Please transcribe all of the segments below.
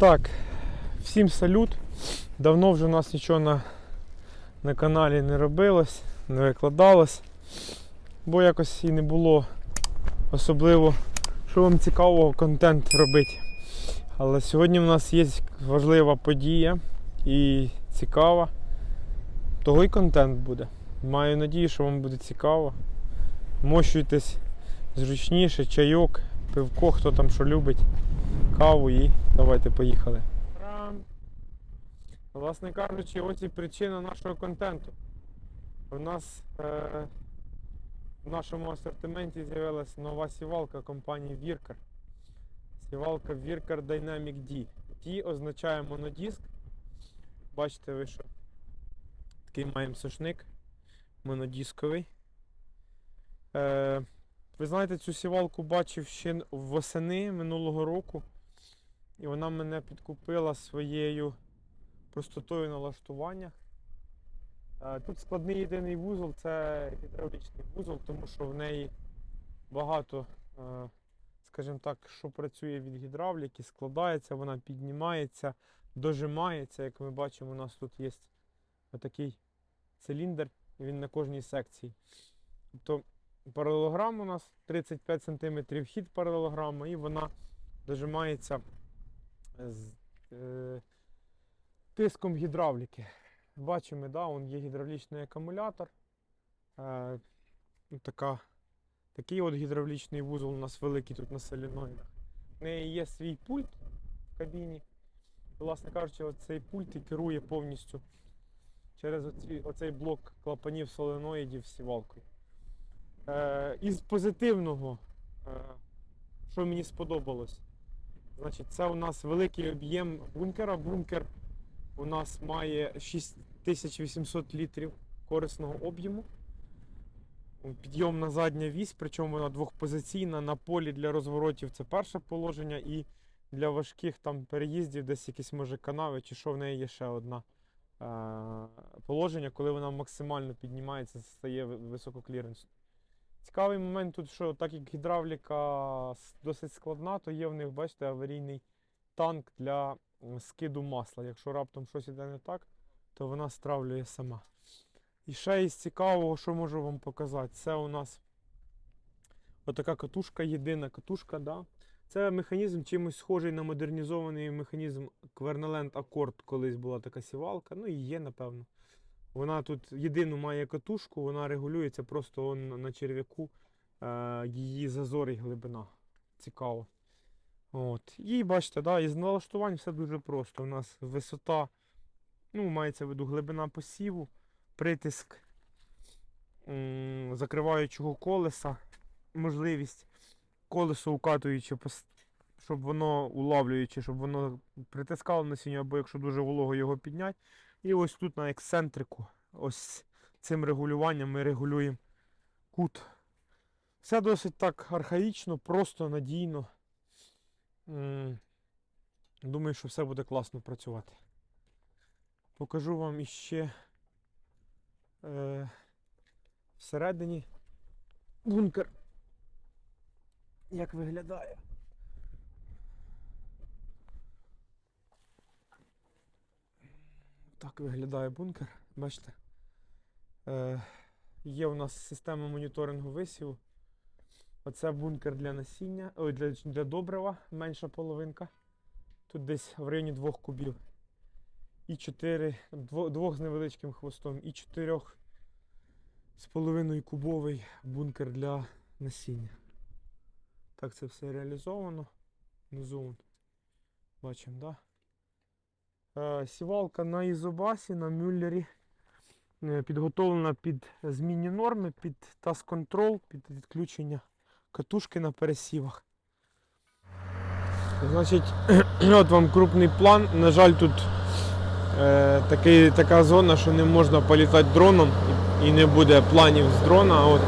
Так, всім салют. Давно вже у нас нічого на, на каналі не робилось, не викладалось, бо якось і не було особливо, що вам цікавого контент робити. Але сьогодні в нас є важлива подія і цікава. Того й контент буде. Маю надію, що вам буде цікаво. Мощуйтесь зручніше, чайок, пивко, хто там що любить, каву і давайте поїхали. Власне кажучи, ось і причина нашого контенту. У нас е, в нашому асортименті з'явилася нова сівалка компанії Virkar. Сівалка Virkar Dynamic D. D означає монодиск. Бачите ви, що такий маємо сушник монодисковий. Е, ви знаєте, цю сівалку бачив ще восени минулого року. І вона мене підкупила своєю простотою налаштування. Е, Тут складний єдиний вузол це гідравлічний вузол, тому що в неї багато, е, скажімо так, що працює від гідравліки, складається, вона піднімається, дожимається. Як ми бачимо, у нас тут є отакий циліндр, і він на кожній секції. Тобто паралелограм у нас 35 см хід паралелограма, і вона дожимається з е, тиском гідравліки. Бачимо, да, он є гідравлічний акумулятор. Е, така, такий от гідравлічний вузол у нас великий тут на соленоїдах. В неї є свій пульт в кабіні. Власне кажучи, цей пульт і керує повністю через оці, оцей блок клапанів соленоїдів сівалкою. Е, із позитивного, е, що мені сподобалось, значить, це у нас великий об'єм бункера. Бункер у нас має 6800 літрів корисного об'єму. Підйомна задня вісь, причому вона двохпозиційна на полі для розворотів це перше положення, і для важких там переїздів, десь якісь може канави, чи що в неї є ще одна е- положення, коли вона максимально піднімається, стає ви- висококліренсною. Цікавий момент тут, що так як гідравліка досить складна, то є в них, бачите, аварійний танк для скиду масла. Якщо раптом щось іде не так, то вона стравлює сама. І ще із цікавого, що можу вам показати, це у нас отака катушка, єдина катушка. Да? Це механізм чимось схожий на модернізований механізм Querneland Accord. Колись була така сівалка, ну і є, напевно. Вона тут єдину має катушку, вона регулюється просто он на- черв'яку е, її зазор і глибина. Цікаво. От. І бачите, да, із налаштувань все дуже просто. У нас висота, ну, мається в виду глибина посіву, притиск м, закриваючого колеса, можливість колесо укатуючи, щоб воно улавлюючи, щоб воно притискало насіння, або якщо дуже волого його підняти. І ось тут на ексцентрику, ось цим регулюванням ми регулюємо кут. Все досить так архаїчно, просто надійно. Думаю, що все буде класно працювати. Покажу вам іще е, всередині бункер. Як виглядає. Так виглядає бункер, бачите. Е, є у нас система моніторингу висіву. Оце бункер для насіння, ой, для, для добрива, менша половинка. Тут десь в районі 2 кубів. І 4, дво- двох з невеличким хвостом, і 4 з половиною кубовий бункер для насіння. Так це все реалізовано. Внизу бачимо, да? Е, Сівалка на ізобасі, на мюллері. е, Підготовлена під змінні норми, під task control, під відключення катушки на пересівах. Значить, от вам крупний план. На жаль, тут е, такий, така зона, що не можна політати дроном і не буде планів з дрона. От.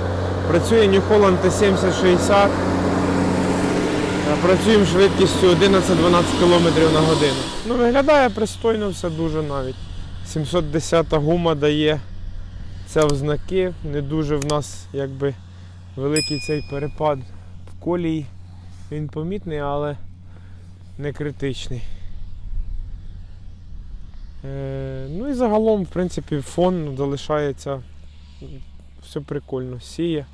Працює New Holland T7060. Е, Працюємо швидкістю 11-12 км на годину. Ну, виглядає пристойно все дуже навіть. 710 гума дає це в знаки. Не дуже в нас якби великий цей перепад в колії. Він помітний, але не критичний. Е, ну і загалом, в принципі, фон залишається все прикольно. Сіє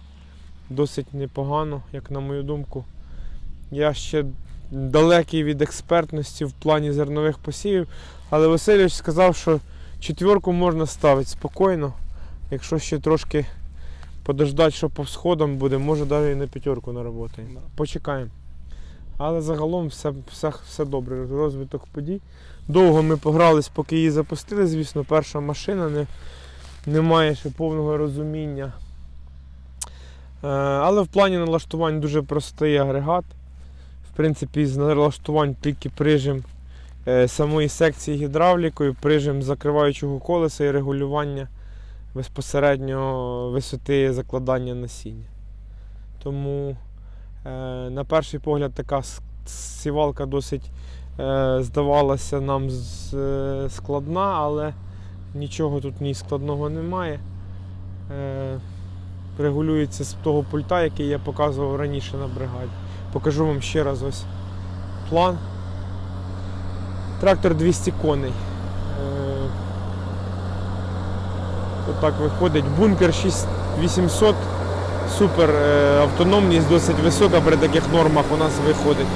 досить непогано, як на мою думку. Я ще далекий від експертності в плані зернових посівів, але Васильович сказав, що четверку можна ставити спокійно. Якщо ще трошки подождати, що по всходам буде, може навіть і на п'ятерку наработаємо. Да. Почекаємо. Але загалом все, все, все добре, розвиток подій. Довго ми погрались, поки її запустили, звісно, перша машина не, не має ще повного розуміння. Е, але в плані налаштувань дуже простий агрегат. Принципі, з налаштувань тільки прижим е, самої секції гідравлікою, прижим закриваючого колеса і регулювання безпосередньо висоти закладання насіння. Тому е, на перший погляд така сівалка досить е, здавалася нам складна, але нічого тут ні складного немає. Регулюється з того пульта, який я показував раніше на бригаді. Покажу вам ще раз ось план. Трактор 200 коней. Е, Отак виходить. Бункер 6800. Супер е, автономність досить висока при таких нормах у нас виходить.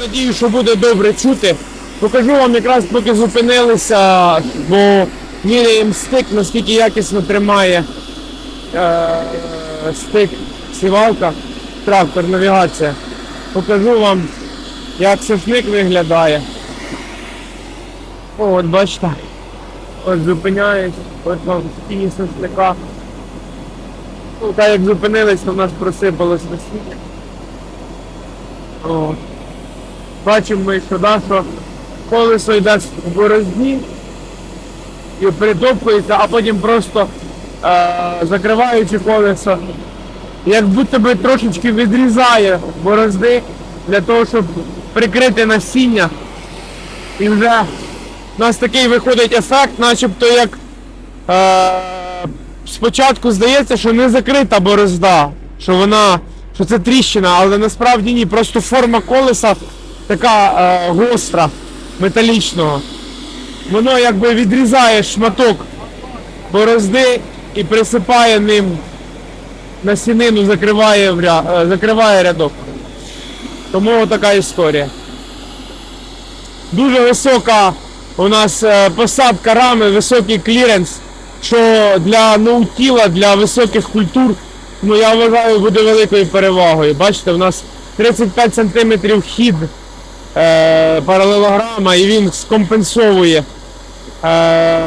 Надію, що буде добре чути. Покажу вам якраз поки зупинилися, бо міряємо стик, наскільки якісно тримає е, стик сівалка, трактор, навігація. Покажу вам, як сушник виглядає. О, от бачите. Ось зупиняють, ось вам стіні сосника. Ну, так як зупинились, то в нас просипалось насіння. От. Бачимо ми, да, що колесо йде в борозні і притопкується, а потім просто закриваючи колесо, як будто би трошечки відрізає борозди для того, щоб прикрити насіння. І вже у нас такий виходить ефект, начебто як е, спочатку здається, що не закрита борозда, що вона, що це тріщина, але насправді ні, просто форма колеса така е, гостра, металічного. Воно якби відрізає шматок борозди і присипає ним насінину, закриває, в ря- е, закриває рядок. Тому така історія. Дуже висока у нас е, посадка рами, високий кліренс, що для ноутіла, для високих культур, ну я вважаю, буде великою перевагою. Бачите, у нас 35 см хід е, паралелограма і він скомпенсовує е,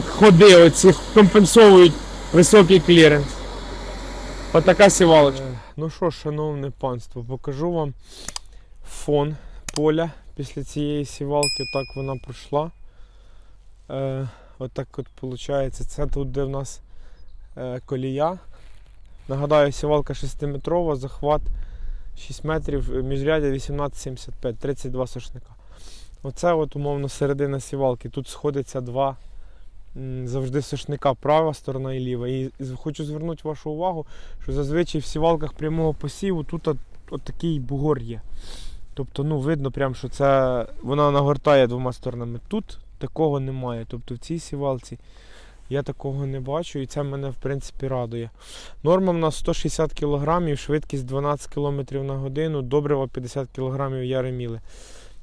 ходи, оці компенсовують високий кліренс. Отака сівалочка. Ну що, шановне панство, покажу вам фон поля після цієї сівалки. Так вона пройшла. Е, отак от виходить. Це тут, де в нас е, колія. Нагадаю, сівалка 6-метрова, захват 6 метрів, е, міжрядя 18,75, 32 сошника. Оце от умовно середина сівалки. Тут сходиться два завжди сошника, права сторона і ліва. І, хочу звернути вашу увагу, що зазвичай в сівалках прямого посіву тут от, от бугор є. Тобто, ну, видно прям, що це вона нагортає двома сторонами. Тут такого немає. Тобто в цій сівалці я такого не бачу, і це мене в принципі радує. Норма в нас 160 кг, швидкість 12 км на годину, добрива 50 кг яреміли.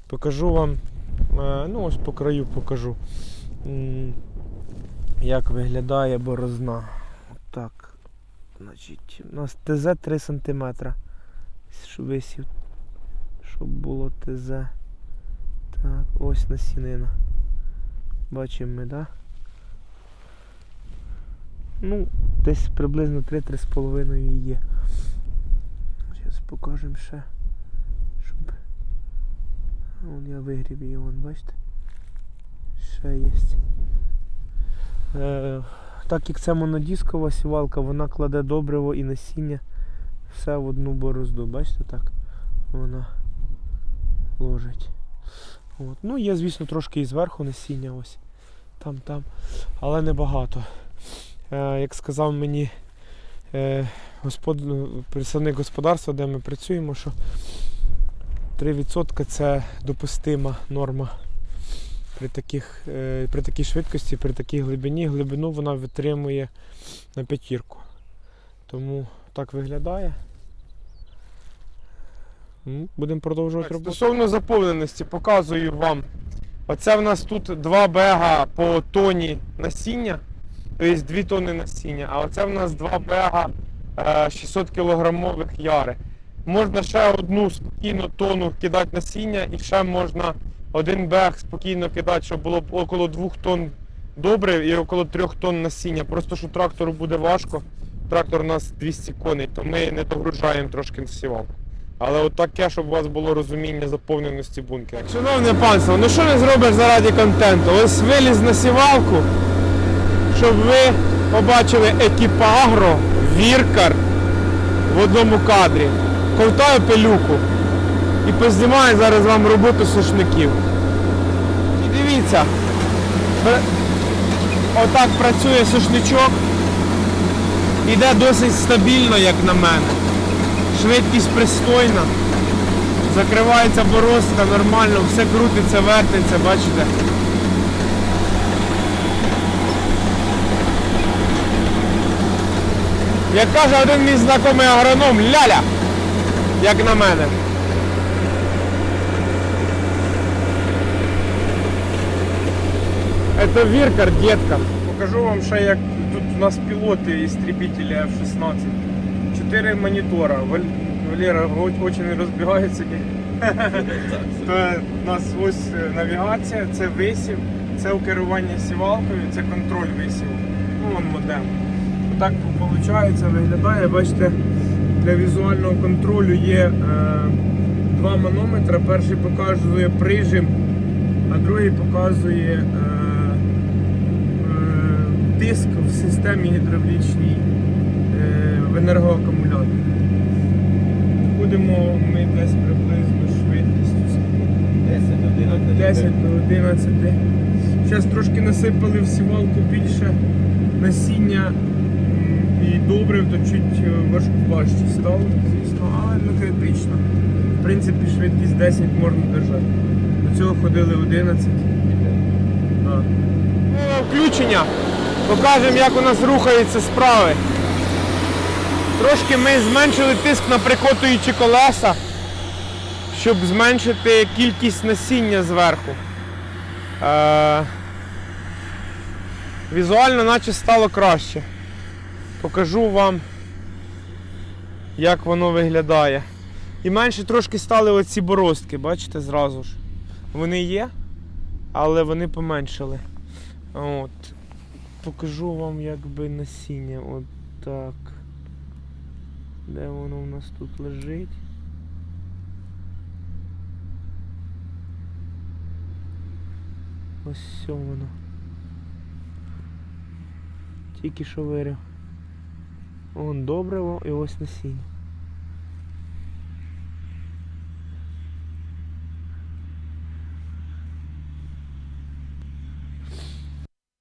Покажу вам, е, ну ось по краю покажу, як виглядає борозна. Отак. Значить, у нас ТЗ 3 см. Висів щоб було ТЗ. Так, ось насінина. Бачимо ми, да? Ну, десь приблизно 3-3,5 є. Зараз покажемо ще. Щоб. Вон я вигріб її, вон, бачите? Ще є. Е, так як це монодіскова сівалка, вона кладе добриво і насіння все в одну борозду. Бачите так? Вона ложить. От. Ну, є, звісно, трошки і зверху насіння ось. Там, там. Але небагато. Е, як сказав мені е, господ... представник господарства, де ми працюємо, що 3% це допустима норма при, таких, е, при такій швидкості, при такій глибині. Глибину вона витримує на п'ятірку. Тому так виглядає. Будемо продовжувати роботу. Стосовно заповненості, показую вам. Оце в нас тут два бега по тоні насіння, тобто 2 тонни насіння, а оце в нас два бега е, 600 кілограмових яри. Можна ще одну спокійно тонну кидати насіння і ще можна один бег спокійно кидати, щоб було около 2 тонн добре і около 3 тонн насіння. Просто що трактору буде важко. Трактор у нас 200 коней, то ми не догружаємо трошки сівалку. Але от таке, щоб у вас було розуміння заповненості бункера. Шановне панство, ну що не зробиш заради контенту? Ось виліз на сівалку, щоб ви побачили екіпагро, віркар в одному кадрі. Ковтаю пилюку і познімаю зараз вам роботу сушників. І дивіться, отак працює сушничок. Іде досить стабільно, як на мене. Швидкість пристойна. Закривається борозка нормально, все крутиться, вертиться, бачите. Як каже один мій знайомий агроном, ляля, як на мене. Это Віркар, детка. Покажу вам ще, як тут у нас пілоти істребителі F-16. Чотири монітора. Вал- Валера дуже розбігається. То у нас ось е, навігація, це висів, це у керуванні сівалкою, це контроль висіву. Ну, вон модем. Так виходить, виглядає, бачите, для візуального контролю є е, два манометри. Перший показує прижим, а другий показує е, тиск в системі гідравлічній е, в енергоакумуляторі. Будемо ми десь приблизно швидкістю 10 до 11. Зараз трошки насипали в сівалку більше насіння і добрив, то чуть е, важку важче стало, звісно, але не критично. В принципі, швидкість 10 можна держати. До цього ходили 11. Так. Включення. Покажемо, як у нас рухаються справи. Трошки ми зменшили тиск на прикотуючі колеса, щоб зменшити кількість насіння зверху. Е, візуально наче стало краще. Покажу вам, як воно виглядає. І менше трошки стали оці борозки, бачите, зразу ж. Вони є, але вони поменшили. От. Покажу вам якби насіння. От так. Де воно у нас тут лежить? Ось все воно. Тільки що вирив. Вон добриво і ось насіння.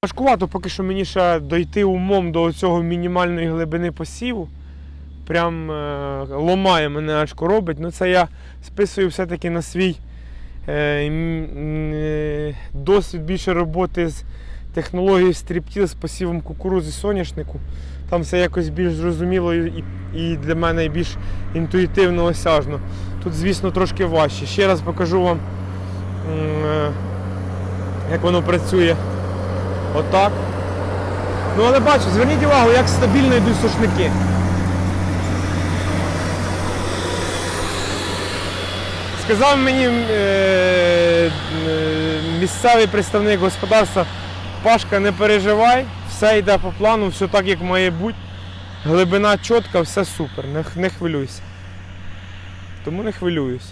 Важкувато поки що мені ще дойти умом до цього мінімальної глибини посіву. Прям е, ломає мене ачко робить. Ну це я списую все-таки на свій е, е, досвід більше роботи з технологією стріптіл з посівом кукурузи соняшнику. Там все якось більш зрозуміло і, і для мене більш інтуїтивно осяжно. Тут, звісно, трошки важче. Ще раз покажу вам, е, як воно працює. Отак. Ну але бачу, зверніть увагу, як стабільно йдуть сушники. Сказав мені е, е, місцевий представник господарства, Пашка, не переживай, все йде по плану, все так, як має бути. Глибина чітка, все супер, не, не хвилюйся. Тому не хвилююсь.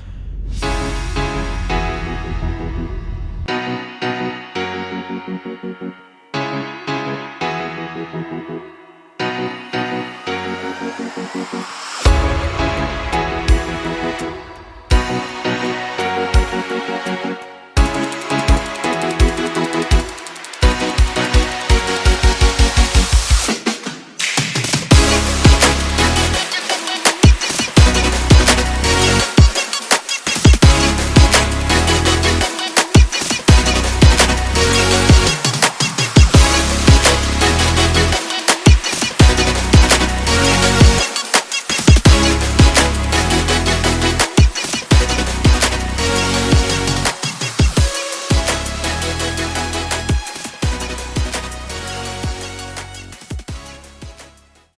Mm-hmm.